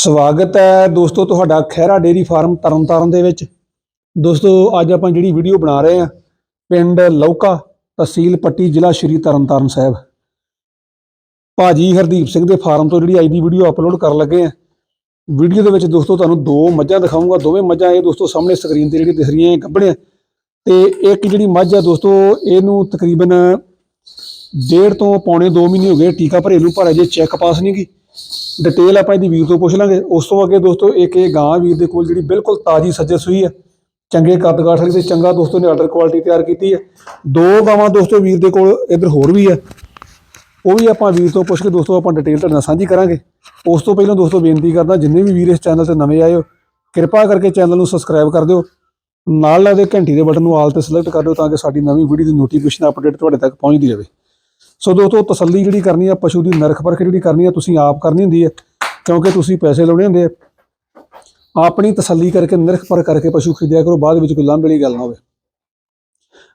ਸਵਾਗਤ ਹੈ ਦੋਸਤੋ ਤੁਹਾਡਾ ਖਹਿਰਾ ਡੇਰੀ ਫਾਰਮ ਤਰਨਤਾਰਨ ਦੇ ਵਿੱਚ। ਦੋਸਤੋ, ਅੱਜ ਆਪਾਂ ਜਿਹੜੀ ਵੀਡੀਓ ਬਣਾ ਰਹੇ ਹਾਂ, ਪਿੰਡ ਲੌਕਾ ਤਹਿਸੀਲ ਪੱਟੀ ਜ਼ਿਲ੍ਹਾ ਸ਼੍ਰੀ ਤਰਨਤਾਰਨ ਸਾਹਿਬ। ਭਾਜੀ ਹਰਦੀਪ ਸਿੰਘ ਦੇ ਫਾਰਮ ਤੋਂ ਜਿਹੜੀ ਅੱਜ ਦੀ ਵੀਡੀਓ ਅਪਲੋਡ ਕਰਨ ਲੱਗੇ ਆ ਵੀਡੀਓ ਦੇ ਵਿੱਚ ਦੋਸਤੋ ਤੁਹਾਨੂੰ ਦੋ ਮੱਝਾਂ ਦਿਖਾਊਂਗਾ, ਦੋਵੇਂ ਮੱਝਾਂ ਇਹ ਦੋਸਤੋ ਸਾਹਮਣੇ ਸਕਰੀਨ ਤੇ ਜਿਹੜੀ ਦਿਖ ਰਹੀਆਂ ਇਹ ਗੱਭਣੀਆਂ। ਤੇ ਇੱਕ ਜਿਹੜੀ ਮੱਝ ਆ ਦੋਸਤੋ, ਇਹਨੂੰ ਤਕਰੀਬਨ ਡੇਢ ਤੋਂ ਪੌਣੇ 2 ਮਹੀਨੇ ਹੋ ਗਏ, ਟੀਕਾ ਭਰੇ ਨੂੰ, ਪਰ ਅਜੇ ਚੈੱਕ ਪਾਸ ਨਹੀਂ ਗੀ। ਡਿਟੇਲ ਆਪਾਂ ਇਹਦੀ ਵੀਰ ਤੋਂ ਪੁੱਛ ਲਾਂਗੇ। ਉਸ ਤੋਂ ਅੱਗੇ ਦੋਸਤੋ, ਇੱਕ ਇਹ ਗਾਂ ਵੀਰ ਦੇ ਕੋਲ ਜਿਹੜੀ ਬਿਲਕੁਲ ਤਾਜੀ ਸੱਜੇ ਸੂਈ ਹੈ। ਚੰਗੇ ਕੱਦ ਕਾਠ ਵਾਲੀ ਤੇ ਚੰਗਾ ਦੋਸਤੋ ਨੇ ਆਰਡਰ ਕੁਆਲਿਟੀ ਤਿਆਰ ਕੀਤੀ ਹੈ। ਦੋ ਗਾਵਾਂ ਦੋਸਤੋ ਵੀਰ ਦੇ ਕੋਲ ਇੱਧਰ ਹੋਰ ਵੀ ਹੈ। ਉਹ ਵੀ ਆਪਾਂ ਵੀਰ ਤੋਂ ਪੁੱਛ ਕੇ ਦੋਸਤੋ ਆਪਾਂ ਡਿਟੇਲ ਤੁਹਾਡੇ ਨਾਲ ਸਾਂਝੀ ਕਰਾਂਗੇ। ਉਸ ਤੋਂ ਪਹਿਲਾਂ ਦੋਸਤੋ ਬੇਨਤੀ ਕਰਦਾ, ਜਿੰਨੇ ਵੀ ਵੀਰ ਇਸ ਚੈਨਲ ਤੇ ਨਵੇਂ ਆਏ ਹੋ, ਕਿਰਪਾ ਕਰਕੇ ਚੈਨਲ ਨੂੰ ਸਬਸਕ੍ਰਾਈਬ ਕਰ ਦਿਓ। ਨਾਲ ਲੱਗਦੇ ਘੰਟੀ ਦੇ ਬਟਨ ਨੂੰ ਆਲ ਤੇ ਸਿਲੈਕਟ ਕਰ ਦਿਓ ਤਾਂ ਕਿ ਸਾਡੀ ਨਵੀਂ ਵੀਡੀਓ ਦੀ ਨੋਟੀਫਿਕੇਸ਼ਨ ਅਪਡੇਟ ਤੁਹਾਡੇ ਤੱਕ ਪਹੁੰਚਦੀ ਰਹੇ। ਸੋ ਦੋਸਤੋ, ਤਸੱਲੀ ਜਿਹੜੀ ਕਰਨੀ ਆ, ਪਸ਼ੂ ਦੀ ਨਰਖ ਪਰਖ ਜਿਹੜੀ ਕਰਨੀ ਆ, ਤੁਸੀਂ ਆਪ ਕਰਨੀ ਹੁੰਦੀ ਹੈ ਕਿਉਂਕਿ ਤੁਸੀਂ ਪੈਸੇ ਲਾਉਣੇ ਹੁੰਦੇ ਆ। ਆਪਣੀ ਤਸੱਲੀ ਕਰਕੇ, ਨਰਖ ਪਰਖ ਕਰਕੇ ਪਸ਼ੂ ਖਰੀਦਿਆ ਕਰੋ, ਬਾਅਦ ਵਿੱਚ ਕੋਈ ਲਾਂਭੇ ਵਾਲੀ ਗੱਲ ਨਾ ਹੋਵੇ।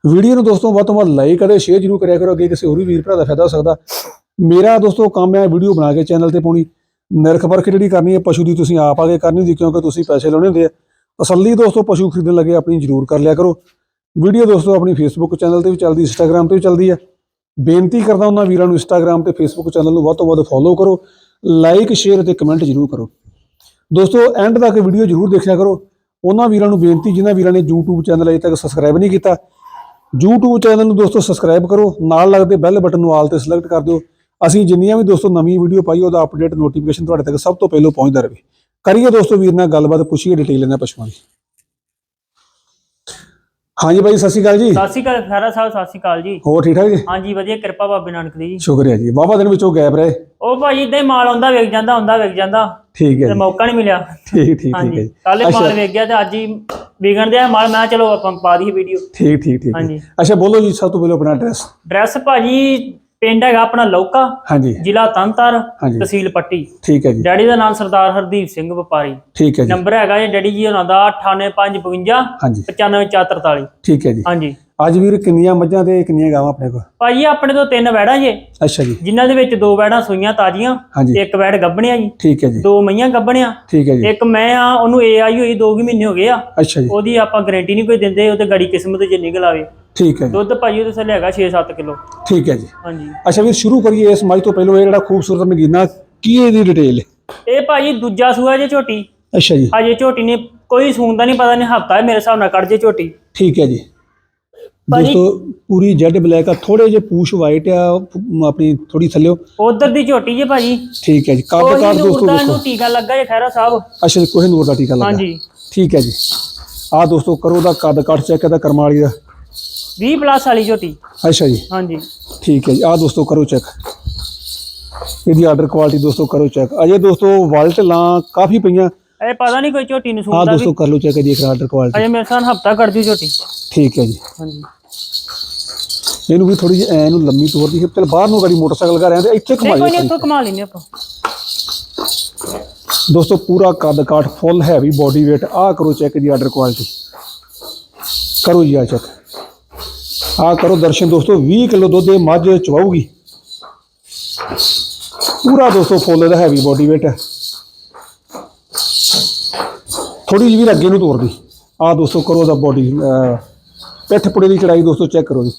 ਵੀਡੀਓ ਨੂੰ ਦੋਸਤੋ, ਵੱਧ ਤੋਂ ਵੱਧ ਲਾਈਕ ਅਤੇ ਸ਼ੇਅਰ ਜ਼ਰੂਰ ਕਰਿਆ ਕਰੋ, ਅੱਗੇ ਕਿਸੇ ਹੋਰ ਵੀ ਵੀਰ ਭਰਾ ਦਾ ਫਾਇਦਾ ਹੋ ਸਕਦਾ। ਮੇਰਾ ਦੋਸਤੋ, ਕੰਮ ਹੈ ਵੀਡੀਓ ਬਣਾ ਕੇ ਚੈਨਲ ਤੇ ਪਾਉਣੀ। ਨਰਖ ਪਰਖ ਜਿਹੜੀ ਕਰਨੀ ਹੈ ਪਸ਼ੂ ਦੀ ਤੁਸੀਂ ਆਪ ਆ ਕੇ ਕਰਨੀ ਹੁੰਦੀ, ਕਿਉਂਕਿ ਤੁਸੀਂ ਪੈਸੇ ਲਾਉਣੇ ਹੁੰਦੇ ਆ। ਤਸੱਲੀ ਦੋਸਤੋ, ਪਸ਼ੂ ਖਰੀਦਣ ਲੱਗੇ ਆਪਣੀ ਜ਼ਰੂਰ ਕਰ ਲਿਆ ਕਰੋ। ਵੀਡੀਓ ਦੋਸਤੋ, ਆਪਣੀ ਫੇਸਬੁੱਕ ਚੈਨਲ ਤੇ ਵੀ ਚੱਲਦੀ ਇੰਸਟਾਗ੍ਰam ਤੇ ਵੀ ਚੱਲਦੀ ਹੈ ਬੇਨਤੀ ਕਰਦਾ ਉਹਨਾਂ ਵੀਰਾਂ ਨੂੰ ਇੰਸਟਾਗ੍ਰam ਤੇ ਫੇਸਬੁੱਕ ਚੈਨਲ ਨੂੰ ਵੱਧ ਤੋਂ ਵੱਧ ਫੋਲੋ ਕਰੋ ਲਾਈਕ ਸ਼ੇਅਰ ਤੇ ਕਮੈਂਟ ਜ਼ਰੂਰ ਕਰੋ। ਦੋਸਤੋ ਐਂਡ ਤੱਕ ਵੀਡੀਓ ਜ਼ਰੂਰ ਦੇਖਿਆ ਕਰੋ। ਉਹਨਾਂ ਵੀਰਾਂ ਨੂੰ ਬੇਨਤੀ, ਜਿਨ੍ਹਾਂ ਵੀਰਾਂ ਨੇ YouTube ਚੈਨਲ ਅਜੇ ਤੱਕ ਸਬਸਕ੍ਰਾਈਬ ਨਹੀਂ ਕੀਤਾ, YouTube ਚੈਨਲ ਨੂੰ ਦੋਸਤੋ ਸਬਸਕ੍ਰਾਈਬ ਕਰੋ, ਨਾਲ ਲੱਗਦੇ ਬੈਲ ਬਟਨ ਨੂੰ ਆਲ ਤੇ ਸਿਲੈਕਟ ਕਰ ਦਿਓ। ਅਸੀਂ ਜਿੰਨੀਆਂ ਵੀ ਦੋਸਤੋ ਨਵੀਂ ਵੀਡੀਓ ਪਾਈ, ਉਹਦਾ ਅਪਡੇਟ ਨੋਟੀਫਿਕੇਸ਼ਨ ਤੁਹਾਡੇ ਤੱਕ ਸਭ ਤੋਂ ਪਹਿਲਾਂ ਪਹੁੰਚਦਾ ਰਹੇ। ਕਰੀਏ ਦੋਸਤੋ ਵੀਰ ਨਾਲ ਗੱਲਬਾਤ, ਪੁੱਛੀਏ ਡਿਟੇਲ ਇਹਨਾਂ ਪਸ਼ੂਆਂ ਦੀ। ਹਾਂਜੀ ਬਾਈ ਸਤਿ ਸ਼੍ਰੀ ਅਕਾਲ ਜੀ। ਸਤਿ ਸ਼੍ਰੀ ਅਕਾਲ ਖੈਰਾ ਸਾਹਿਬ ਸਤਿ ਸ਼੍ਰੀ ਅਕਾਲ ਜੀ। ਹੋਰ ਠੀਕ ਠਾਕ ਜੀ? ਹਾਂਜੀ ਵਧੀਆ ਕਿਰਪਾ ਬਾਬੇ ਨਾਨਕ ਦੀ ਜੀ। ਸ਼ੁਕਰੀਆ ਜੀ। ਵਾਵਾ ਦਿਨ ਵਿੱਚੋਂ ਗੈਪ ਰਹੇ। ਉਹ ਭਾਜੀ ਇਦਾਂ ਹੀ ਮਾਲ ਆਉਂਦਾ ਵੇਖ ਜਾਂਦਾ ਹੁੰਦਾ ਵੇਖ ਜਾਂਦਾ। ਠੀਕ ਹੈ ਤੇ ਜੀ। ਮੌਕਾ ਨਹੀਂ ਮਿਲਿਆ। ਠੀਕ ਠੀਕ ਠੀਕ ਹੈ ਹਾਂਜੀ। ਜੀ। ਕੱਲੇ। ਮਾਲ ਵੇਖ ਗਿਆ ਤੇ ਅੱਜ ਹੀ ਵਿਗਣ ਦਿਆ ਮਾਲ। ਮੈਂ ਕਿਹਾ ਚਲੋ ਆਪਾਂ ਪਾ ਦਈਏ ਵੀਡੀਓ। ਠੀਕ ਠੀਕ ਠੀਕ ਹਾਂਜੀ। ਅੱਛਾ ਬੋਲੋ ਜੀ ਸਭ ਤੋਂ ਪਹਿਲਾਂ ਆਪਣਾ ਐਡਰੈਸ ਡਰੈਸ ਭਾਜੀ ਪਿੰਡ ਹੈਗਾ ਆਪਣਾ ਲੌਕਾ ਹਾਂਜੀ। ਜ਼ਿਲ੍ਹਾ ਤੰਤਰ ਤਹਿਸੀਲ ਪੱਟੀ। ਠੀਕ ਹੈ ਜੀ। ਡੈਡੀ ਦਾ ਨਾਮ ਸਰਦਾਰ ਹਰਦੀਪ ਸਿੰਘ ਵਪਾਰੀ। ਠੀਕ ਹੈ ਜੀ। ਨੰਬਰ ਹੈਗਾ ਜੀ ਡੈਡੀ ਜੀ ਉਹਨਾਂ ਦਾ 98552 ਹਾਂਜੀ। 95443 ਠੀਕ ਹੈ ਜੀ। ਹਾਂਜੀ। ਅੱਜ ਵੀਰ ਕਿੰਨੀਆਂ ਮੱਝਾਂ ਤੇ ਕਿੰਨੀਆਂ ਗਾਵਾਂ ਆਪਣੇ ਕੋਲ? ਭਾਜੀ ਆਪਣੇ ਤੋਂ ਤਿੰਨ ਵੈੜਾਂ ਜੇ। ਅੱਛਾ ਜੀ। ਜਿਨ੍ਹਾਂ ਦੇ ਵਿੱਚ ਦੋ ਵੈੜਾਂ ਸੂਈਆਂ ਤਾਜ਼ੀਆਂ ਇੱਕ ਵੈੜ ਗੱਭਣਿਆ ਜੀ। ਠੀਕ ਹੈ ਜੀ। ਦੋ ਮਈਆਂ ਗੱਭਣਿਆ। ਠੀਕ ਹੈ ਜੀ। ਇੱਕ ਮੈਂ ਆ ਉਹਨੂੰ ਏ ਆਈ ਹੋਈ 2 ਮਹੀਨੇ ਹੋ ਗਏ ਆ। ਅੱਛਾ ਜੀ। ਉਹਦੀ ਆਪਾਂ ਗਾਰੰਟੀ ਨਹੀਂ ਕੋਈ ਦਿੰਦੇ ਉਹ ਤੇ ਗੜੀ ਕਿਸਮਤ ਜੇ ਨਿਕਲ ਆਵੇ। ਠੀਕ ਹੈ ਜੀ। ਦੁੱਧ ਭਾਜੀ ਉਹਦੇ ਥੱਲੇ ਹੈਗਾ 6-7 ਕਿਲੋ। ਠੀਕ ਹੈ ਜੀ। ਹਾਂਜੀ। ਅੱਛਾ ਵੀਰ ਸ਼ੁਰੂ ਕਰੀਏ ਇਸ ਮੱਝ ਤੋਂ ਪਹਿਲਾਂ ਇਹ ਜਿਹੜਾ ਖੂਬਸੂਰਤ ਨਗੀਨਾ ਕੀ ਇਹਦੀ ਡਿਟੇਲ ਹੈ? ਇਹ ਭਾਜੀ ਦੂਜਾ ਸੂਆ ਜੇ ਝੋਟੀ। ਅੱਛਾ ਜੀ। ਅਜੇ ਝੋਟੀ ਨੇ ਕੋਈ ਸੂਣ ਦਾ ਨਹੀਂ ਪਤਾ ਨਹੀਂ ਹਫਤਾ ਹੈ ਮੇਰੇ ਹਿਸਾਬ ਨਾਲ ਕੱਢ ਜੇ ਝੋਟੀ। ਠੀਕ ਹੈ ਜੀ। ਦੋਸਤੋ ਪੂਰੀ ਜੈਡ ਬਲੈਕ ਆ ਥੋੜੇ ਜਿਹੇ ਪੂਛ ਵਾਈਟ ਆ ਆਪਣੀ ਥੋੜੀ ਥੱਲਿਓ ਉਧਰ ਦੀ ਝੋਟੀ ਜੇ ਭਾਜੀ। ਠੀਕ ਹੈ ਜੀ। ਕਾਰ ਨੂਰ ਦੋਸਤੋ ਦਾ ਦੇਖੋ ਇਹਨੂੰ ਟੀਕਾ ਲੱਗਾ ਜੇ ਖੈਰਾ ਸਾਹਿਬ। ਅੱਛਾ ਜੀ ਕੋਹੇ ਨੂਰ ਦਾ ਟੀਕਾ ਲੱਗਾ। ਹਾਂਜੀ। ਠੀਕ ਹੈ ਜੀ। ਆ ਦੋਸਤੋ ਕਰੋ ਦਾ ਕੱਦ ਕੱਟ ਚੈੱਕ ਇਹਦਾ ਕਰਮਾਲੀ ਦਾ। 20 ਪਲੱਸ ਵਾਲੀ ਝੋਟੀ ਅੱਛਾ ਜੀ। ਹਾਂਜੀ। ਠੀਕ ਹੈ ਜੀ। ਆ ਦੋਸਤੋ ਕਰੋ ਚੈੱਕ ਇਹਦੀ ਆਰਡਰ ਕੁਆਲਿਟੀ ਦੋਸਤੋ ਕਰੋ ਚੈੱਕ ਅਜੇ ਦੋਸਤੋ ਵਾਲਟ ਲਾਂ ਕਾਫੀ ਪਈਆਂ। ਇਹ ਪਤਾ ਨਹੀਂ ਕੋਈ ਝੋਟੀ ਨੂੰ ਸੂਣ ਦਾ ਦੋਸਤੋ ਕਰ ਲਓ ਚੈੱਕ ਇਹਦੀ ਆਰਡਰ ਕੁਆਲਿਟੀ ਅਜੇ ਮੇਰੇ ਨਾਲ ਹਫਤਾ ਕੱਢ ਜੂ ਝੋਟੀ। ਠੀਕ ਹੈ ਜੀ। ਹਾਂਜੀ। ਇਹਨੂੰ ਵੀ ਥੋੜੀ ਜਿਹੀ ਐ ਨੂੰ ਲੰਮੀ ਤੋਰਦੀ ਹੈ ਚਲ ਬਾਹਰ ਨੂੰ ਗਾੜੀ ਮੋਟਰਸਾਈਕਲ ਘਰ ਆਂਦੇ ਇੱਥੇ ਨਹੀਂ ਕੋਈ ਘੁਮਾਈ ਨਹੀਂ ਇੱਥੋਂ ਕਮਾ ਲੈਨੇ ਆਪਾਂ। ਦੋਸਤੋ ਪੂਰਾ ਕੱਦ ਕਾਠ ਫੁੱਲ ਹੈਵੀ ਬੋਡੀ weight ਆ ਕਰੋ ਚੈੱਕ ਦੀ ਆਰਡਰ ਕੁਆਲਿਟੀ ਕਰੋ ਜੀ ਆ ਚੈੱਕ ਆ ਕਰੋ ਦਰਸ਼ਨ ਦੋਸਤੋ 20 ਕਿਲੋ ਦੁੱਧ ਇਹ ਮੱਝ ਚਵਾਊਗੀ। ਪੂਰਾ ਦੋਸਤੋ ਫੁੱਲ ਦਾ ਹੈਵੀ ਬੋਡੀ weight ਹੈ। ਥੋੜੀ ਜਿਹੀ ਵੀ ਅੱਗੇ ਨੂੰ ਤੋਰਦੀ। ਆ ਦੋਸਤੋ ਕਰੋ ਦਾ ਬੋਡੀ ਪਿੱਠ ਪੁੜੇ ਦੀ ਚੜਾਈ ਦੋਸਤੋ ਚੈੱਕ ਕਰੋ ਜੀ।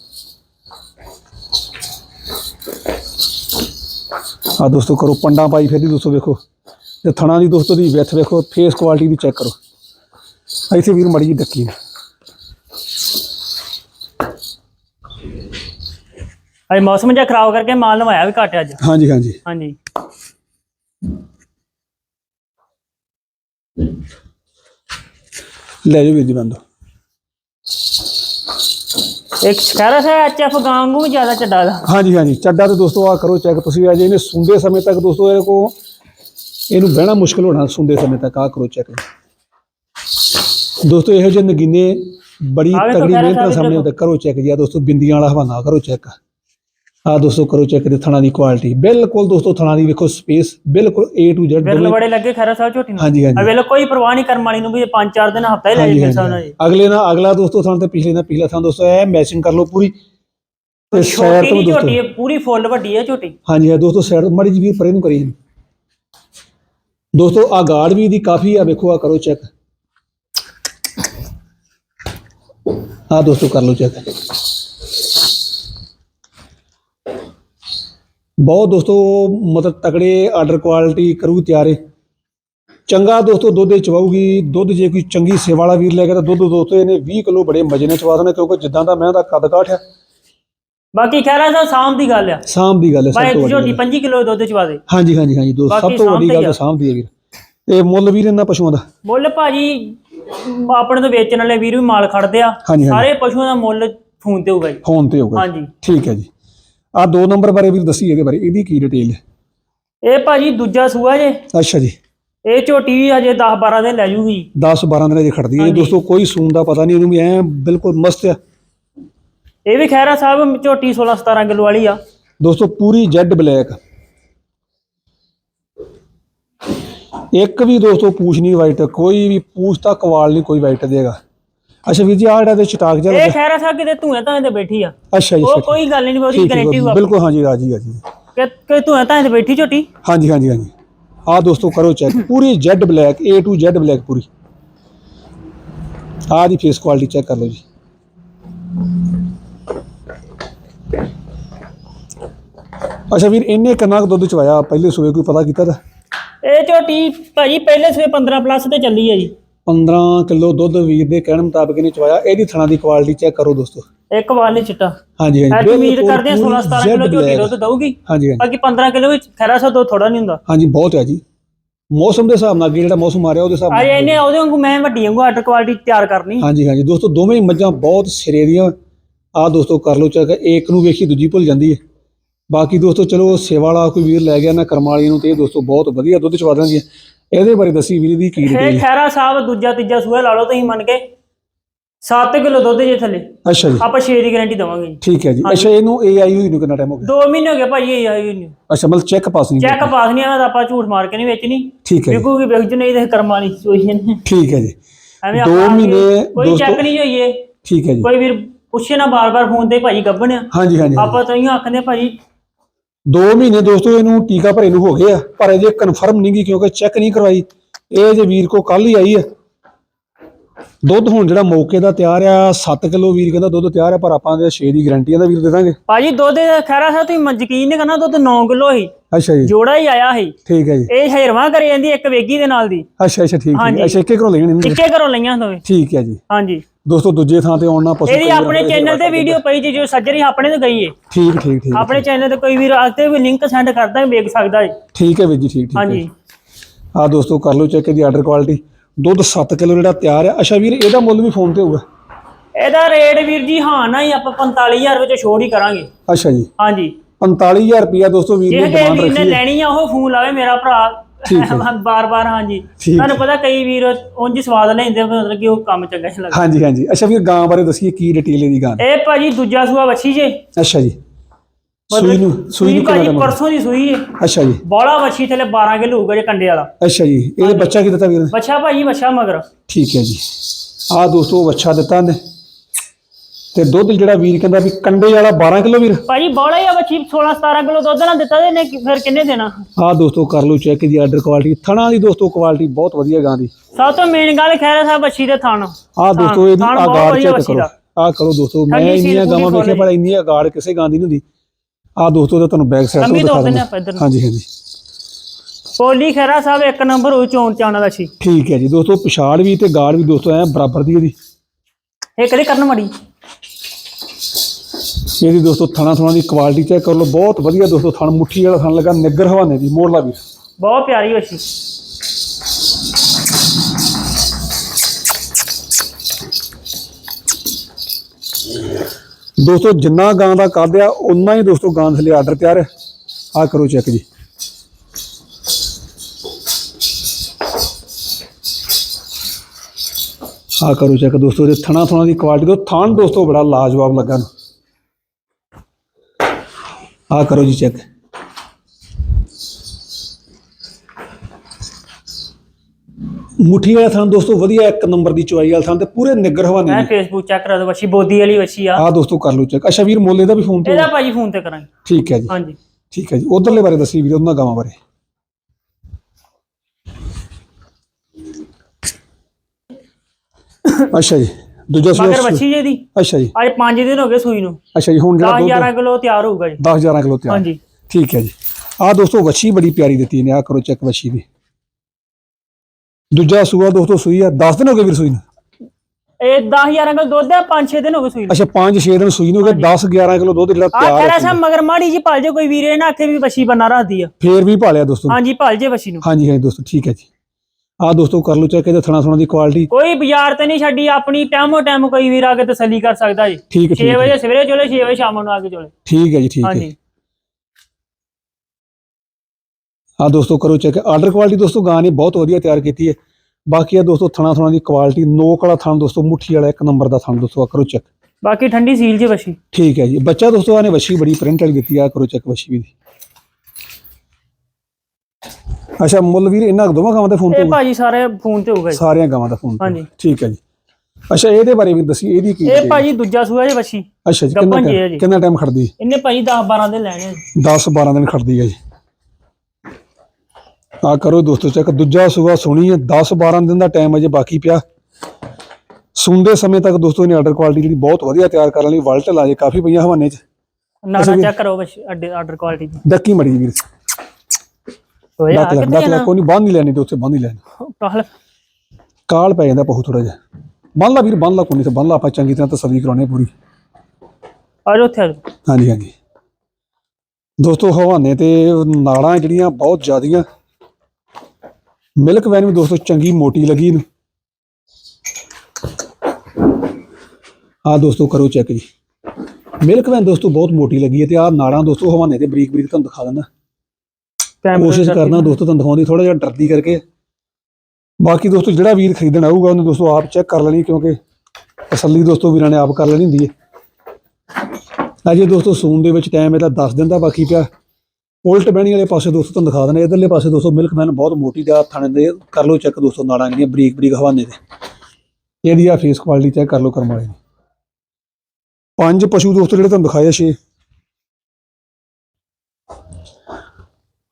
ਆ ਦੋਸਤੋ ਕਰੋ ਪੰਡਾ ਪਾਈ ਫਿਰਦੀ ਦੋਸਤੋ ਵੇਖੋ। ਤੇ ਥਣਾ ਦੀ ਦੋਸਤੋ ਦੀ ਵਿੱਥ ਵੇਖੋ ਫੇਸ ਕੁਆਲਿਟੀ ਦੀ ਚੈੱਕ ਕਰੋ। ਇੱਥੇ ਵੀਰ ਮੜੀ ਜੀ ਡੱਕੀ ਨੇ ਅਜੇ ਮੌਸਮ ਜਿਹਾ ਖਰਾਬ ਕਰਕੇ ਮਾਲ ਨਵਾਇਆ ਵੀ ਘੱਟ ਅੱਜ। ਹਾਂਜੀ ਹਾਂਜੀ। ਹਾਂਜੀ। ਲੈ ਜਾਓ ਵੀਰ ਜੀ ਬੰਦੋ। ਇੱਕ ਖੈਰਾ ਸਾਹਿਬ ਐਚਐਫ ਗਾਂ ਨੂੰ ਵੀ ਜ਼ਿਆਦਾ ਚੱਡਾ ਦਾ। ਹਾਂਜੀ ਹਾਂਜੀ। ਚੱਡਾ ਤੇ ਦੋਸਤੋ ਆ ਕਰੋ ਚੈੱਕ। ਤੁਸੀਂ ਅਜੇ ਇਹਨੇ ਸੁੰਦੇ ਸਮੇਂ ਤੱਕ ਦੋਸਤੋ ਇਹਦੇ ਕੋ ਇਹਨੂੰ ਬਹਿਣਾ ਮੁਸ਼ਕਲ ਹੋਣਾ ਸੁੰਦੇ ਸਮੇਂ ਤੱਕ। ਆ ਕਰੋ ਚੈੱਕ। ਦੋਸਤੋ ਇਹੋ ਜਿਹੇ ਨਗੀਨੇ ਬੜੀ ਤਗੜੀ ਮਿਹਨਤ ਨਾਲ ਸਾਹਮਣੇ ਤੱਕ ਕਰੋ ਚੈੱਕ ਜੀ। ਆ ਦੋਸਤੋ ਬਿੰਦੀਆਂ ਵਾਲਾ ਹਵਾਨਾ ਕਰੋ ਚੈੱਕ। ਆ ਦੋਸਤੋ ਕਰੋ ਚੈੱਕ ਦੇ ਥਣਾ ਦੀ ਕੁਆਲਿਟੀ ਬਿਲਕੁਲ ਦੋਸਤੋ ਥਣਾ ਦੀ ਵੇਖੋ ਸਪੇਸ ਬਿਲਕੁਲ A to Z ਦੋਵੇਂ ਬੜੇ ਲੱਗੇ ਖੈਰਾ ਸਾਹਿਬ ਝੋਟੀ ਨੂੰ। ਹਾਂਜੀ ਹਾਂਜੀ। ਆ ਵੇਲੇ ਕੋਈ ਪਰਵਾਹ ਨਹੀਂ ਕਰਨ ਵਾਲੀ ਨੂੰ ਵੀ 5-4 ਦਿਨ ਹਫਤਾ ਹੀ ਲੈ ਜੇ ਨਾਲ ਜੀ ਅਗਲੇ ਨਾਲ ਅਗਲਾ ਦੋਸਤੋ ਥਾਂ ਤੇ ਪਿਛਲੇ ਨਾਲ ਪਿਛਲਾ ਥਾਂ ਦੋਸਤੋ ਇਹ ਮੈਚਿੰਗ ਕਰ ਲਓ ਪੂਰੀ। ਤੇ ਛੋਟੀ ਤੋਂ ਝੋਟੀ ਹੈ ਪੂਰੀ ਫੁੱਲ ਵੱਡੀ ਹੈ ਝੋਟੀ। ਹਾਂਜੀ ਹਾਂ ਦੋਸਤੋ ਸਾਈਡ ਮੜੀ ਜੀ ਵੀਰ ਪਰੇ ਨੂੰ ਕਰੀ ਦੋਸਤੋ ਆ ਗਾਰਡ ਵੀ ਦੀ ਕਾਫੀ ਆ ਵੇਖੋ ਆ ਕਰੋ ਚੈੱਕ ਆ ਦੋਸਤੋ ਕਰ ਲਓ ਚੈੱਕ ਬਹੁਤ ਦੋਸਤੋ ਮਤਲਬ ਤਕੜੇ ਆਰਡਰ ਕੁਆਲਿਟੀ ਕਰੂ ਤਿਆਰੇ ਚੰਗਾ ਦੋਸਤੋ ਦੁੱਧ ਇਹ ਚਵਾਊਗੀ। ਦੁੱਧ ਜੇ ਕੋਈ ਚੰਗੀ ਸੇਵਾ ਵਾਲਾ ਵੀਰ ਲੈ ਕੇ ਤਾਂ ਦੁੱਧ ਦੋਸਤੋ ਇਹਨੇ 20 ਕਿਲੋ ਬੜੇ ਮਜੇ ਨਾਲ ਚਵਾ ਦੇਣਾ ਕਿਉਂਕਿ ਜਿੱਦਾਂ ਦਾ ਮੈਂ ਦਾ ਕੱਦ ਕਾਠ ਆ। ਬਾਕੀ ਖੈਰਾ ਸਾਹਿਬ ਸ਼ਾਮ ਦੀ ਗੱਲ ਆ। ਸਾਂਭ ਦੀ ਗੱਲ ਹੈ ਸਭ ਤੋਂ ਵੱਡੀ 5 ਕਿਲੋ ਦੁੱਧ ਚਵਾ ਦੇ। ਹਾਂਜੀ ਹਾਂਜੀ ਹਾਂਜੀ ਦੋਸਤ ਸਭ ਤੋਂ ਵੱਡੀ ਗੱਲ ਹੀ ਤਾਂ। ਸਾਂਭ ਦੀ ਹੈ ਵੀਰ ਤੇ ਮੁੱਲ ਵੀਰ ਇਹਨਾਂ ਪਸ਼ੂਆਂ ਦਾ? ਮੁੱਲ ਭਾਜੀ ਆਪਣੇ ਤੋਂ ਵੇਚਣ ਵਾਲੇ ਵੀਰ ਵੀ ਮਾਲ ਖੜਦੇ ਆ। ਸਾਰੇ ਪਸ਼ੂਆਂ ਦਾ ਮੁੱਲ ਫੋਨ ਤੇ ਹੋਊਗਾ ਜੀ। ਫੋਨ ਤੇ ਹੋਗਾ ਹਾਂਜੀ। ਠੀਕ ਹੈ ਜੀ। ਆ ਦੋ ਨੰਬਰ ਬਾਰੇ ਵੀਰ ਦੱਸੀ ਇਹਦੇ ਬਾਰੇ। ਇਹਦੀ ਕੀ ਡਿਟੇਲ ਹੈ? ਇਹ ਭਾਜੀ ਦੂਜਾ ਸੂਆ ਜੇ। ਅੱਛਾ ਜੀ। ਇਹ ਝੋਟੀ ਵੀ ਹਜੇ 10 12 ਦਿਨ ਲੈ ਜੂਗੀ। 10 12 ਦਿਨਾਂ ਦੀ ਖੜਦੀ ਹੈ। ਦੋਸਤੋ ਕੋਈ ਸੂਨ ਦਾ ਪਤਾ ਨਹੀਂ ਇਹਨੂੰ ਵੀ ਐ ਬਿਲਕੁਲ ਮਸਤ ਆ। ਇਹ ਵੀ ਖੈਰਾ ਸਾਹਿਬ ਝੋਟੀ 16 17 ਕਿਲੋ ਵਾਲੀ ਆ। ਦੋਸਤੋ ਪੂਰੀ ਜੈਡ ਬਲੈਕ। ਇੱਕ ਵੀ ਦੋਸਤੋ ਪੂਛ ਨਹੀਂ ਵਾਈਟ ਕੋਈ ਵੀ ਪੂਛ ਤਾਂ ਕਵਾਲ ਨਹੀਂ ਕੋਈ ਵਾਈਟ ਦੇਗਾ ਅੱਛਾ ਵੀਰ ਜੀ ਆ ਜਿਹੜਾ ਤੇ ਚਟਾਕ ਜਿਹਾ ਇਹ ਲੱਗਾ ਖੈਰਾ ਸਾਹਿਬ ਕਿਤੇ ਧੂਏ ਤਾਂ ਤੇ ਬੈਠੀ ਆ। ਅੱਛਾ ਜੀ ਉਹ ਅੱਛਾ, ਕੋਈ ਗੱਲ ਨਹੀਂ ਉਹਦੀ ਠੀਕ ਹੈ ਗਾਰੰਟੀ ਹੋਊ ਬਿਲਕੁਲ ਹਾਂਜੀ ਰਾਜੀ ਰਾਜੀ ਕਿ ਕਿ ਧੂਏ ਤਾਂ ਤੇ ਬੈਠੀ ਝੋਟੀ? ਹਾਂਜੀ ਹਾਂਜੀ ਹਾਂਜੀ। ਆ ਦੋਸਤੋ ਕਰੋ check Puri jet black A to Z black ਪੂਰੀ। ਆ ਦੀ ਫੇਸ ਕੁਆਲਿਟੀ ਚੈੱਕ ਕਰ ਲਓ ਜੀ। ਅੱਛਾ ਵੀਰ ਇੰਨੇ ਕਿੰਨਾ ਕੁ ਦੁੱਧ ਚਵਾਇਆ ਪਹਿਲੇ ਸੂਏ ਕੋਈ ਪਤਾ ਕੀਤਾ ਤਾਂ? ਇਹ ਝੋਟੀ ਭਾਜੀ ਪਹਿਲੇ ਸਵੇ 15 ਪਲੱਸ ਤੇ ਚੱਲੀ ਆ ਜੀ। 15 ਕਿਲੋ ਦੁੱਧ ਵੀਰ ਦੇ ਕਹਿਣ ਮੁਤਾਬਕ ਇਹਨੇ ਚਵਾਇਆ। ਇਹਦੀ ਥਣਾ ਦੀ ਕੁਆਲਿਟੀ ਚੈੱਕ ਕਰੋ ਦੋਸਤੋ। ਇੱਕ ਵਾਲੇ ਚਿੱਟਾ। ਹਾਂਜੀ ਅੱਜ ਹਾਂਜੀ ਉਮੀਦ ਬਿਲਕੁਲ ਕਰਦੇ ਆ 16 17 ਪੂਰੀ ਕਿਲੋ ਝੋਟੀ black। ਦੁੱਧ ਦਊਗੀ। ਹਾਂਜੀ ਹਾਂਜੀ। ਬਾਕੀ 15 ਕਿਲੋ ਵਿੱਚ ਖੈਰਾ ਸਾਹਿਬ ਦੁੱਧ ਥੋੜਾ ਨਹੀਂ ਹੁੰਦਾ। ਹਾਂਜੀ ਬਹੁਤ ਹੈ ਜੀ। ਮੌਸਮ ਦੇ ਹਿਸਾਬ ਨਾਲ ਅੱਗੇ ਜਿਹੜਾ ਮੌਸਮ ਆ ਰਿਹਾ ਉਹਦੇ ਹਿਸਾਬ ਨਾਲ ਅਜੇ ਇਹਨੇ ਉਹਦੇ ਵਾਂਗੂ ਮੈਂ ਵੱਡੀ ਵਾਂਗੂ ਆਰਡਰ ਕੁਆਲਿਟੀ ਤਿਆਰ ਕਰਨੀ। ਹਾਂਜੀ ਹਾਂਜੀ। ਦੋਸਤੋ ਦੋਵੇਂ ਹੀ ਮੱਝਾਂ ਬਹੁਤ ਸਿਰੇ ਦੀਆਂ। ਆ ਦੋਸਤੋ ਕਰ ਲਓ ਚੈੱਕ ਇੱਕ ਨੂੰ ਵੇਖੀ ਦੂਜੀ ਭੁੱਲ ਜਾਂਦੀ ਹੈ। ਬਾਕੀ ਦੋਸਤੋ ਚਲੋ ਸੇਵਾ ਵਾਲਾ ਕੋਈ ਵੀਰ ਲੈ ਗਿਆ ਨਾ ਕਰਮ ਵਾਲੀ ਨੂੰ ਤੇ ਇਹ ਦੋਸਤੋ ਬਹੁਤ ਵਧੀਆ ਦੁੱਧ ਚਵਾ ਦਿੰਦੀ ਹੈ। ਇਹਦੇ ਬਾਰੇ ਦੱਸੀ ਵੀਰ ਦੀ ਕੀ ਇਹ ਡਿਟੇਲ ਖੈਰਾ ਸਾਹਿਬ ਦੂਜਾ ਤੀਜਾ ਸੂਆ ਲਾ ਲਓ ਤੁਸੀਂ ਮੰਨ ਕੇ। 7 ਕਿਲੋ ਦੁੱਧ ਜੇ ਥੱਲੇ। ਅੱਛਾ ਜੀ। ਆਪਾਂ 6 ਦੀ ਗਾਰੰਟੀ ਦਵਾਂਗੇ ਜੀ। ਠੀਕ ਹੈ ਜੀ। ਅੱਛਾ ਇਹਨੂੰ ਏਆਈ ਹੋਈ ਨੂੰ ਕਿੰਨਾ ਟਾਈਮ ਹੋ ਗਿਆ? 2 ਮਹੀਨੇ ਹੋ ਗਏ ਭਾਜੀ ਇਹ ਆਈ ਨਹੀਂ ਅੱਛਾ ਮਤਲਬ ਚੈੱਕ ਪਾਸ ਨਹੀਂ ਚੈੱਕ ਪਾਸ ਨਹੀਂ ਤਾਂ ਆਪਾਂ ਝੂਠ ਮਾਰ ਕੇ ਨਹੀਂ ਵੇਚਣੀ। ਠੀਕ ਹੈ ਜੀ। ਵਿਕ ਜੂ ਨਹੀਂ ਤੇ ਕਰਮਾਂ ਵਾਲੀ ਸੋਈ ਨੇ ਠੀਕ ਹੈ ਜੀ। ਐਵੇਂ ਦੋ ਆਪਾਂ ਮਹੀਨੇ ਕੋਈ ਦੋਸਤੋ ਚੈੱਕ ਨਹੀਂ ਹੋਈਏ। ਠੀਕ ਹੈ ਜੀ। ਕੋਈ ਵੀਰ ਪੁੱਛੇ ਨਾ ਬਾਰ-ਬਾਰ ਫੋਨ ਤੇ ਭਾਜੀ ਗੱਬਣ ਆ। ਹਾਂਜੀ ਹਾਂਜੀ ਆਪਾਂ ਤਾਂ ਇਹ ਆਖਦੇ ਆ ਭਾਜੀ ਦੋ ਮਹੀਨੇ ਦੋਸਤੋ ਇਹਨੂੰ ਟੀਕਾ ਭਰੇ ਨੂੰ ਹੋ ਗਏ ਆ ਪਰ ਅਜੇ ਕਨਫਰਮ ਨਹੀਂ ਗੀ ਕਿਉਂਕਿ ਚੈੱਕ ਨਹੀਂ ਕਰਵਾਈ। ਇਹ ਜੇ ਵੀਰ ਕੋ ਕੱਲ ਹੀ ਆਈ ਆ। ਦੁੱਧ ਹੁਣ ਜਿਹੜਾ ਮੌਕੇ ਦਾ ਤਿਆਰ ਆ 7 ਕਿਲੋ ਵੀਰ ਕਹਿੰਦਾ ਦੁੱਧ ਤਿਆਰ ਆ ਪਰ ਆਪਾਂ ਦੇ 6 ਦੀ ਗਾਰੰਟੀ ਇਹਦਾ ਵੀਰ ਦੇ ਦਾਂਗੇ। ਭਾਜੀ ਦੁੱਧ ਦੇ ਖੈਰਾ ਸਾਹਿਬ ਤੁਸੀਂ ਯਕੀਨ ਨਹੀਂ ਕਰਨਾ ਦੁੱਧ 9 ਕਿਲੋ ਸੀ। ਅੱਛਾ ਜੀ। ਜੋੜਾ ਹੀ ਆਇਆ ਸੀ। ਠੀਕ ਹੈ ਜੀ। ਇਹ ਹੈਰਵਾ ਕਰੀ ਜਾਂਦੀ ਇੱਕ ਵੇਗੀ ਦੇ ਨਾਲ ਦੀ। ਅੱਛਾ ਅੱਛਾ ਠੀਕ ਹੈ। ਅੱਛਾ ਇੱਕ ਘਰੋਂ ਲੈਣੇ ਨੇ। ਇੱਕੇ ਘਰੋਂ ਲਈਆਂ ਦੋਵੇਂ। ਠੀਕ ਹੈ ਜੀ। ਹਾਂਜੀ। ਦੋਸਤੋ ਦੂਜੇ ਥਾਂ ਤੇ ਆਉਣ ਨਾਲ ਪਸ਼ੂ ਇਹਦੀ ਆਪਣੇ ਚੈਨਲ ਤੇ ਵੀਡੀਓ ਪਈ ਜੀ ਜੋ ਸੱਜਰੀ ਆਪਣੇ ਤੇ ਗਈ ਏ। ਠੀਕ ਠੀਕ ਠੀਕ ਆਪਣੇ ਚੈਨਲ ਤੇ ਕੋਈ ਵੀਰ ਆਖਦੇ ਵੀ ਲਿੰਕ ਸੈਂਡ ਕਰਦਾ ਵੇਖ ਸਕਦਾ ਹੈ ਠੀਕ ਹੈ ਵੀਰ ਜੀ ਠੀਕ ਠੀਕ ਹਾਂਜੀ। ਆ ਦੋਸਤੋ ਕਰ ਲਓ ਚੈੱਕ ਇਹਦੀ ਆਰਡਰ ਕੁਆਲਿਟੀ ਦੁੱਧ 7 ਕਿਲੋ ਜਿਹੜਾ ਤਿਆਰ ਆ। ਅੱਛਾ ਵੀਰ ਇਹਦਾ ਮੁੱਲ ਵੀ ਫੋਨ ਤੇ ਹੋਊਗਾ? ਇਹਦਾ ਰੇਟ ਵੀਰ ਜੀ ਹਾਂ ਨਾ ਹੀ ਆਪਾਂ 45000 ਵਿੱਚ ਛੋੜ ਹੀ ਕਰਾਂਗੇ। ਅੱਛਾ ਜੀ। ਹਾਂਜੀ। 45000 ਰੁਪਿਆ ਦੋਸਤੋ ਵੀਰ ਨੇ ਡਿਮਾਂਡ ਰੱਖੀ ਹੈ ਲੈਣੀ ਆ ਉਹ ਫੋਨ ਲਾਵੇ ਮੇਰਾ ਠੀਕ ਬਾਰ-ਬਾਰ ਹਾਂਜੀ। ਠੀਕ ਤੁਹਾਨੂੰ ਪਤਾ ਕਈ ਵੀਰ ਉਂਝ ਸਵਾਦ ਲੈਂਦੇ ਮਤਲਬ ਕਿ ਉਹ ਕੰਮ ਚੰਗਾ ਨਹੀਂ ਲੱਗਦਾ। ਹਾਂਜੀ ਹਾਂਜੀ। ਅੱਛਾ ਵੀਰ ਗਾਂ ਬਾਰੇ ਦੱਸੀਏ ਕੀ ਡਿਟੇਲ ਇਹਦੀ ਗਾਂ? ਦੀ? ਇਹ ਭਾਜੀ ਦੂਜਾ ਸੂਆ ਵੱਛੀ ਜੇ। ਅੱਛਾ ਜੀ। ਸੂਈ ਨੂੰ ਸੂਈ ਨੂੰ ਕਿੰਨਾ ਭਾਜੀ ਟਾਈਮ ਪਰਸੋਂ ਦੀ ਸੂਈ ਹੈ ਅੱਛਾ ਜੀ। ਬੋਲਾ ਵੱਛੀ ਥਲੇ 12 ਕਿਲੋ ਹੋਊਗਾ ਜੇ ਕੰਡੇ ਵਾਲਾ। ਅੱਛਾ ਜੀ। ਇਹਦੇ ਬੱਚਾ ਕੀ ਦਿੱਤਾ ਵੀਰ ਨੇ? ਵੱਛਾ ਭਾਜੀ ਵੱਛਾ ਮਗਰ। ਠੀਕ ਹੈ ਜੀ। ਆ ਦੋਸਤੋ ਬੱਚਾ ਦਿੱਤਾ ਨੇ ਤੇ ਦੁੱਧ ਜਿਹੜਾ ਵੀਰ ਕਹਿੰਦਾ ਵੀ ਕੰਡੇ ਵਾਲਾ 12 ਕਿਲੋ ਵੀਰ। ਭਾਜੀ ਬੋਲਾ ਹੀ ਆ ਵੱਛੀ 16 17 ਕਿਲੋ ਦੁੱਧ ਨਾਲ ਦਿੱਤਾ ਤੇ ਇਹਨੇ ਕਿ- ਫਿਰ ਕਿੰਨੇ ਦੇਣਾ? ਆ ਦੋਸਤੋ ਕਰ ਲਓ ਚੈੱਕ ਦੀ ਆਰਡਰ ਕੁਆਲਿਟੀ ਥਣਾ ਦੀ ਦੋਸਤੋ ਕੁਆਲਿਟੀ ਬਹੁਤ ਵਧੀਆ ਗਾਂ ਦੀ। ਸਭ ਤੋਂ ਮੇਨ ਗੱਲ ਖੈਰ ਸਾਹਿਬ ਵੱਛੀ ਦੇ ਥਣ। ਆ ਦੋਸਤੋ ਇਹਦੀ ਥਣ ਬਹੁਤ ਆਗਾੜ ਵਧੀਆ ਚੈੱਕ ਕਰੋ। ਦਾ। ਆ ਕਰੋ ਦੋਸਤੋ ਮੈਂ ਠੰਡੀ ਸੀਲ ਇੰਨੀਆਂ ਪੂਰੀ ਗਾਵਾਂ ਵੇਖੀਆਂ ਖੋਲ੍ਹ ਪਰ ਇੰਨੀ ਆਗਾੜ ਕਿਸੇ ਗਾਂ ਦੀ ਨਹੀਂ ਹੁੰਦੀ। ਆ ਦੋਸਤੋ ਦਾ ਤੁਹਾਨੂੰ ਬੈਕ ਸਾਈਡ ਤੋਂ ਦਿਖਾ ਦਿੰਦੇ ਦਿੰਦਾ ਆਪਾਂ ਇੱਧਰ ਨੂੰ। ਹਾਂਜੀ ਹਾਂਜੀ। ਪੋਲੀ ਖੈਰਾ ਸਾਹਿਬ ਇੱਕ ਨੰਬਰ ਹੋਈ ਚੋਣ ਚਾਣਾ ਦਾ ਛੀ ਠੀਕ ਹੈ ਜੀ ਦੋਸਤੋ ਪਿਛਾੜ ਵੀ ਤੇ ਗਾੜ ਵੀ ਦੋਸਤੋ ਐ ਬਰਾਬਰ ਦੀ ਇਹਦੀ। ਇਹ ਕਦੇ ਕਰਨ ਮੜੀ ਇਹਦੀ ਦੋਸਤੋ ਥਣਾ ਥਣਾ ਦੀ ਕੁਆਲਿਟੀ ਚੈੱਕ ਕਰ ਲਓ। ਬਹੁਤ ਵਧੀਆ ਦੋਸਤੋ ਥਣ। ਮੁੱਠੀ ਵਾਲਾ ਥਣ ਲੱਗਾ ਨਿੱਗਰ ਹਵਾਨੇ ਦੀ ਮੋੜਲਾ ਵੀ ਬਹੁਤ ਪਿਆਰੀ ਵੱਛੀ ਦੋਸਤੋ ਜਿੰਨਾ ਗਾਂ ਦਾ ਕੱਦ ਆ ਉਨਾ ਹੀ ਦੋਸਤੋ ਗਾਂ ਥਲੇ ਆਰਡਰ ਤਿਆਰ ਹੈ ਆ ਕਰੋ ਚੈੱਕ ਜੀ। ਆ ਕਰੋ ਚੈੱਕ ਦੋਸਤੋ ਇਹਦੇ ਥਣਾ ਥਣਾ ਦੀ ਕੁਆਲਿਟੀ ਤੋਂ ਥਾਨ ਦੋਸਤੋ ਬੜਾ ਲਾਜਵਾਬ ਲੱਗਾ। ਨੂੰ ਆ ਕਰੋ ਜੀ ਚੈੱਕ ਮੁੱਠੀ ਵਾਲਾ ਥਾਨ ਦੋਸਤੋ ਵਧੀਆ ਇੱਕ ਨੰਬਰ ਦੀ ਚੁਆਈ ਵਾਲਾ ਥਾਨ ਤੇ ਪੂਰੇ ਨਿੱਗਰ ਹਵਾਨੇ ਮੈਂ ਦੀ ਫੇਸਬੁੱਕ ਚੈੱਕ ਕਰਾ ਦੋ ਵੱਛੀ ਬੋਦੀ ਵਾਲੀ ਵੱਛੀ ਆ। ਆ ਦੋਸਤੋ ਕਰ ਲਓ ਚੈੱਕ ਅੱਛਾ ਵੀਰ ਮੋਲੇ ਦਾ ਵੀ ਫੋਨ ਤੇ ਇਹਦਾ ਭਾਜੀ ਫੋਨ ਤੇ ਕਰਾਂਗੇ। ਠੀਕ ਹੈ ਜੀ। ਹਾਂਜੀ। ਠੀਕ ਹੈ ਜੀ। ਉਧਰਲੇ ਬਾਰੇ ਦੱਸੀ ਵੀਰ ਉਹਨਾਂ ਗਾਵਾਂ ਬਾਰੇ। ਅੱਛਾ ਜੀ ਦੂਜਾ ਮਗਰ ਸੂਆ ਵੱਛੀ ਜੇ ਦੀ? ਅੱਛਾ ਜੀ। ਅੱਜ 5 ਦਿਨ ਹੋ ਗਏ ਸੂਈ ਨੂੰ। ਅੱਛਾ ਜੀ ਹੁਣ 10 ਜਿਹੜਾ 11 ਕਿਲੋ ਤਿਆਰ ਹੋਊਗਾ ਜੀ। 10 11 ਕਿਲੋ ਤਿਆਰ। ਹਾਂਜੀ। ਠੀਕ ਹੈ ਜੀ। ਆਹ ਦੋਸਤੋ ਵੱਛੀ ਬੜੀ ਪਿਆਰੀ ਦਿੱਤੀ ਨੇ ਆ ਕਰੋ ਚੈੱਕ ਵੱਛੀ ਦੀ। ਦੂਜਾ ਸੂਆ ਦੋਸਤੋ ਸੂਈ ਆ। 10 ਦਿਨ ਹੋ ਗਏ ਵੀਰ ਸੂਈ ਨੂੰ? ਇਹ 10 11 ਕਿਲੋ ਦੁੱਧ ਹੈ 5-6 ਦਿਨ ਹੋ ਗਏ ਸੂਈ ਨੂੰ। ਅੱਛਾ 5-6 ਦਿਨ ਸੂਈ ਨੂੰ ਹੋ ਗਏ। 10 11 ਕਿਲੋ ਦੁੱਧ ਜਿਹੜਾ ਆ ਤਿਆਰ ਕਹਿ ਹੈ ਰਿਹਾ ਮਗਰ ਮਾੜੀ ਜੀ ਭਾਲ ਜੇ ਕੋਈ ਵੀਰੇ ਨਾ ਆਖੇ ਵੀ ਵੱਛੀ ਬੰਨਾ ਰੱਖਦੀ ਆ। ਫੇਰ ਵੀ ਭਾਲਿਆ ਦੋਸਤੋ। ਹਾਂਜੀ ਭਾਲ ਜੇ ਵੱਛੀ ਨੂੰ। ਹਾਂਜੀ ਹਾਂਜੀ ਦੋਸਤੋ ਠੀਕ ਹੈ ਜੀ। ਆਹ ਦੋਸਤੋ ਕਰ ਲਓ ਚੈੱਕ ਇਹਦੇ ਥਣਾ ਥਣਾ ਦੀ ਕੁਆਲਿਟੀ ਕੋਈ ਬਾਜ਼ਾਰ ਤੇ ਨਹੀਂ ਛੱਡੀ ਆਪਣੀ ਟਾਈਮੋ ਟਾਈਮ ਕੋਈ ਵੀਰ ਆ ਕੇ ਤਸੱਲੀ ਕਰ ਸਕਦਾ ਜੀ। ਠੀਕ ਹੈ 6 ਠੀਕ ਹੈ। ਵਜੇ ਸਵੇਰੇ ਚਲੇ 6 ਵਜੇ ਸ਼ਾਮ ਨੂੰ ਆ ਕੇ ਚਲੇ। ਠੀਕ ਹੈ ਜੀ ਠੀਕ ਹੈ। ਆ ਦੋਸਤੋ ਕਰੋ ਚੈੱਕ ਆਰਡਰ ਕੁਆਲਿਟੀ ਦੋਸਤੋ ਗਾਂ ਨੇ ਬਹੁਤ ਵਧੀਆ ਤਿਆਰ ਕੀਤੀ ਹੈ। ਬਾਕੀ ਆ ਦੋਸਤੋ ਥਣਾ ਥਣਾ ਦੀ ਕੁਆਲਿਟੀ ਨੋਕ ਵਾਲਾ ਥਣ ਦੋਸਤੋ ਮੁੱਠੀ ਵਾਲਾ ਇੱਕ ਨੰਬਰ ਦਾ ਥਣ ਦੋਸਤੋ ਆ ਕਰੋ ਚੈੱਕ ਬਾਕੀ ਠੰਡੀ ਸੀਲ ਜੇ ਵੱਛੀ। ਠੀਕ ਹੈ ਜੀ। ਬੱਚਾ ਦੋਸਤੋ ਆਨੇ ਵੱਛੀ ਬੜੀ ਪ੍ਰਿੰਟ ਵਾਲੀ ਦਿੱਤੀ ਆ ਕਰੋ ਚੈੱਕ ਵੱਛੀ ਵੀ। ਦੀ ਅੱਛਾ ਮੁੱਲ ਵੀਰ ਇਹਨਾਂ ਦੋਵਾਂ ਗਾਵਾਂ ਦੇ ਫੋਨ ਤੇ ਇਹ ਭਾਜੀ ਸਾਰੇ ਫੋਨ ਤੇ ਹੋਊਗਾ ਜੀ ਸਾਰੀਆਂ ਗਾਵਾਂ ਦਾ ਫੋਨ ਤੇ ਹਾਂਜੀ। ਠੀਕ ਹੈ ਜੀ। ਅੱਛਾ ਇਹਦੇ ਬਾਰੇ ਵੀ ਦੱਸੀ ਇਹਦੀ ਕੀ ਇਹ ਭਾਜੀ ਦੂਜਾ ਸੂਆ ਜੇ ਵੱਛੀ। ਅੱਛਾ ਜੀ ਕਿੰਨਾ ਗੱਭਣ ਜੀ ਹੈ time- ਜੀ। ਕਿੰਨਾ ਟਾਈਮ ਖੜਦੀ? ਇਹਨੇ ਭਾਜੀ 10 12 ਦੇ ਲੈਣੇ ਆ ਜੀ। 10 12 ਦਿਨ ਖੜਦੀ ਹੈ ਜੀ। ਆ ਕਰੋ ਦੋਸਤੋ ਚੈੱਕ ਦੂਜਾ ਸੂਆ ਸੁਣੀ ਹੈ 10 12 ਦਿਨ ਦਾ ਟਾਈਮ ਅਜੇ ਬਾਕੀ ਪਿਆ। ਸੁਣਦੇ ਸਮੇਂ ਤੱਕ ਦੋਸਤੋ ਨੇ ਆਰਡਰ ਕੁਆਲਿਟੀ ਜਿਹੜੀ ਬਹੁਤ ਵਧੀਆ ਤਿਆਰ ਕਰਨ ਲਈ ਵਲਟ ਲਾ ਜੇ ਕਾਫੀ ਪਈਆਂ ਹਵਾਨੇ ਚ। ਨਾੜਾ ਚੈੱਕ ਕਰੋ ਵੱਛੀ ਆਰਡਰ ਕੁਆਲਿਟੀ ਦੀ। ਡੱਕੀ ਮੜੀ ਵੀਰ। ਹੋਇਆ ਡੱਕ ਲੈ ਕਿੱਥੇ ਡੱਕ ਲੈ ਕੋਈ ਨਹੀਂ ਬੰਨ ਨਹੀਂ ਲੈਣੀ ਤੇ ਉੱਥੇ ਬੰਨ ਨਹੀਂ ਲੈਣੀ। ਕਾਲ ਪੈ ਜਾਂਦਾ ਬਹੁਤ ਥੋੜਾ ਜਿਹਾ। ਬੰਨ ਲਾ ਵੀਰ ਬੰਨ ਲਾ ਕੋਈ ਨਹੀਂ ਤੇ ਬੰਨ ਲਾ ਆਪਾਂ ਚੰਗੀ ਤਰ੍ਹਾਂ ਤਸੱਲੀ ਕਰਾਉਣੀ ਹੈ ਪੂਰੀ। ਆ ਜਾਓ ਉੱਥੇ ਆ ਜਾਓ। ਹਾਂਜੀ ਹਾਂਜੀ। ਦੋਸਤੋ ਹਵਾਨੇ ਤੇ ਨਾੜਾਂ ਜਿਹੜੀਆਂ ਬਹੁਤ ਜ਼ਿਆਦੀਆਂ। ਮਿਲਕ ਵੈਨ ਵੀ ਦੋਸਤੋ ਚੰਗੀ ਮੋਟੀ ਲੱਗੀ ਇਹਨੂੰ। ਆ ਦੋਸਤੋ ਕਰੋ ਚੈੱਕ ਜੀ। ਮਿਲਕ ਵੈਨ ਦੋਸਤੋ ਬਹੁਤ ਮੋਟੀ ਲੱਗੀ ਹੈ ਤੇ ਆ ਨਾੜਾਂ ਦੋਸਤੋ ਹਵਾਨੇ ਤੇ ਬਰੀਕ ਬਰੀਕ ਤੁਹਾਨੂੰ ਦਿਖਾ ਦਿੰਦਾ। ਕੋਸ਼ਿਸ਼ ਕਰਨਾ ਦੋਸਤੋ ਤੁਹਾਨੂੰ ਦਿਖਾਉਣ ਦੀ ਥੋੜਾ ਜਿਹਾ ਡਰਦੀ ਕਰਕੇ। ਬਾਕੀ ਦੋਸਤੋ ਜਿਹੜਾ ਵੀਰ ਖਰੀਦਣ ਆਊਗਾ ਉਹਨੇ ਦੋਸਤੋ ਆਪ ਚੈੱਕ ਕਰ ਲੈਣੀ ਕਿਉਂਕਿ ਤਸੱਲੀ ਦੋਸਤੋ ਵੀਰਾਂ ਨੇ ਆਪ ਕਰ ਲੈਣੀ ਹੁੰਦੀ ਹੈ। ਅਜੇ ਦੋਸਤੋ ਸੂਨ ਦੇ ਵਿੱਚ ਟਾਈਮ ਇਹਦਾ 10 ਦਿਨ ਦਾ ਬਾਕੀ ਪਿਆ ਉਲਟ ਬਹਿਣੀ ਵਾਲੇ ਪਾਸੇ ਦੋਸਤੋ ਤੁਹਾਨੂੰ ਦਿਖਾ ਦਿੰਦੇ ਇਧਰਲੇ ਪਾਸੇ ਦੋਸਤੋ ਮਿਲਕਮੈਨ ਬਹੁਤ ਮੋਟੀ ਆ ਥਾਣੇ ਦੇ ਕਰ ਲਓ ਚੈੱਕ ਦੋਸਤੋ ਨਾੜਾਂ ਜਿਹੜੀਆਂ ਬਰੀਕ ਬਰੀਕ ਹਵਾਨੇ ਤੇ ਇਹਦੀ ਆ ਫੇਸ ਕੁਆਲਿਟੀ ਚੈੱਕ ਕਰ ਲਓ ਕਰਮ ਵਾਲੇ ਦੀ। ਪੰਜ ਪਸ਼ੂ ਦੋਸਤੋ ਜਿਹੜੇ ਤੁਹਾਨੂੰ ਦਿਖਾਏ ਛੇ।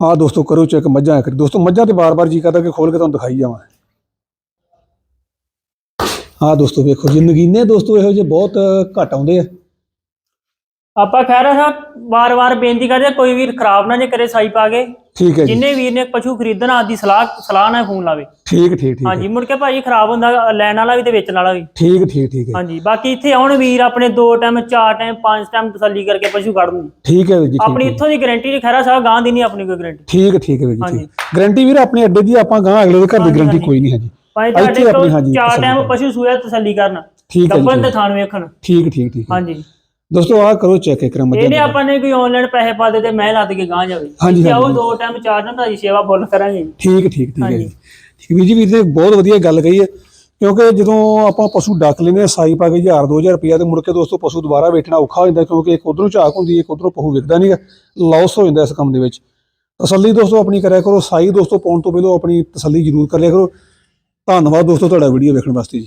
ਆ ਦੋਸਤੋ ਕਰੋ ਚੈੱਕ ਮੱਝਾਂ ਕਰੀ ਦੋਸਤੋ ਮੱਝਾਂ ਤੇ ਬਾਰ-ਬਾਰ ਜੀ ਕਰਦਾ ਕਿ ਖੋਲ ਕੇ ਤੁਹਾਨੂੰ ਦਿਖਾਈ ਜਾਵਾਂ। ਆ ਦੋਸਤੋ ਵੇਖੋ ਜੀ ਨਗੀਨੇ ਦੋਸਤੋ ਇਹੋ ਜਿਹੇ ਬਹੁਤ ਘੱਟ ਆਉਂਦੇ ਆ। ਆਪਾਂ ਖੈਰ ਸਾਹਿਬ ਵਾਰ-ਵਾਰ ਬੇਨਤੀ ਕਰਦੇ ਹਾਂ, ਕੋਈ ਵੀਰ ਖਰਾਬ ਨਾ ਜੇ ਕਰੇ ਸਾਈ ਪਾ ਕੇ। ਠੀਕ ਹੈ ਜੀ। ਜਿੰਨੇ ਵੀਰ ਨੇ ਪਸ਼ੂ ਖਰੀਦਣਾ ਆਦੀ ਸਲਾਹ ਸਲਾਹ ਨਾਲ ਫੋਨ ਲਾਵੇ। ਠੀਕ ਠੀਕ ਠੀਕ ਹਾਂਜੀ ਮੁੜ ਕੇ ਭਾਜੀ ਖਰਾਬ ਹੁੰਦਾ ਲੈਣ ਵਾਲਾ ਵੀ ਤੇ ਵੇਚਣ ਵਾਲਾ ਵੀ। ਠੀਕ ਠੀਕ ਠੀਕ ਹੈ। ਹਾਂਜੀ ਬਾਕੀ ਇੱਥੇ ਆਉਣ ਵੀਰ ਆਪਣੇ ਦੋ ਟਾਈਮ ਚਾਰ ਟਾਈਮ ਪੰਜ ਟਾਈਮ ਤਸੱਲੀ ਕਰਕੇ ਪਸ਼ੂ ਕੱਢਣ ਠੀਕ ਹੈ ਜੀ ਆਪਣੀ ਇੱਥੋਂ ਦੀ ਗਾਰੰਟੀ ਨਹੀਂ ਖੈਰਾ ਸਾਹਿਬ ਗਾਂ ਦੀ ਨਹੀਂ ਆਪਣੀ ਕੋਈ ਗਾਰੰਟੀ ਠੀਕ ਠੀਕ ਹੈ ਜੀ ਗਾਰੰਟੀ ਵੀਰ ਆਪਣੇ ਅੱਡੇ ਦੀ ਆਪਾਂ ਗਾਂ ਅਗਲੇ ਦੇ ਘਰ ਦੀ ਗਾਰੰਟੀ। ਕੋਈ ਨਹੀਂ ਹੈ ਜੀ। ਤੁਹਾਡੇ ਕੋਲ ਹਾਂਜੀ, ਚਾਰ ਟਾਈਮ। ਪਸ਼ੂ ਸੂਆ ਤਸੱਲੀ ਕਰਨ। ਠੀਕ ਹੈ ਜੀ ਤੇ ਥਾਣ ਵੇਖਣ। ਠੀਕ ਠੀਕ ਠੀਕ। ਹਾਂਜੀ। ਦੋਸਤੋ ਆ ਕਰੋ ਚੈੱਕ ਇੱਕ ਰਮ ਇਹਨੇ ਆਪਾਂ ਨੇ ਕੋਈ ਆਨਲਾਈਨ ਪੈਸੇ ਪਾ ਦੇ ਤੇ ਮੈਂ ਲੱਦ ਕੇ ਗਾਂ ਜਾਵੇ। ਹਾਂਜੀ, ਇੱਥੇ ਆਓ ਹਾਂਜੀ। ਦੋ ਟਾਈਮ ਚਾਰ ਟਾਈਮ ਤੁਹਾਡੀ ਸੇਵਾ ਫੁੱਲ ਕਰਾਂਗੇ। ਠੀਕ ਠੀਕ ਠੀਕ ਹੈ ਹਾਂਜੀ। ਜੀ ਠੀਕ ਵੀਰ ਜੀ ਵੀਰ ਨੇ ਬਹੁਤ ਵਧੀਆ ਗੱਲ ਕਹੀ ਹੈ। ਕਿਉਂਕਿ ਜਦੋਂ ਆਪਾਂ ਪਸ਼ੂ ਡੱਕ ਲੈਂਦੇ ਹਾਂ ਸਾਈ ਪਾ ਕੇ 1000 2000 ਰੁਪਇਆ ਤੇ ਮੁੜ ਕੇ ਦੋਸਤੋ ਪਸ਼ੂ ਦੁਬਾਰਾ ਵੇਚਣਾ ਔਖਾ ਹੋ ਜਾਂਦਾ ਕਿਉਂਕਿ ਇੱਕ ਉਧਰੋਂ ਝਾਕ ਹੁੰਦੀ ਹੈ ਇੱਕ ਉਧਰੋਂ ਪਸ਼ੂ ਵਿਕਦਾ ਨਹੀਂਗਾ ਲਾਸ ਹੋ ਜਾਂਦਾ ਇਸ ਕੰਮ ਦੇ ਵਿੱਚ। ਤਸੱਲੀ ਦੋਸਤੋ ਆਪਣੀ ਕਰਿਆ ਕਰੋ ਸਾਈ ਦੋਸਤੋ ਪਾਉਣ ਤੋਂ ਪਹਿਲਾਂ ਆਪਣੀ ਤਸੱਲੀ ਜ਼ਰੂਰ ਕਰ ਲਿਆ ਕਰੋ। ਧੰਨਵਾਦ ਦੋਸਤੋ ਤੁਹਾਡਾ ਵੀਡੀਓ ਵੇਖਣ ਵਾਸਤੇ ਜੀ।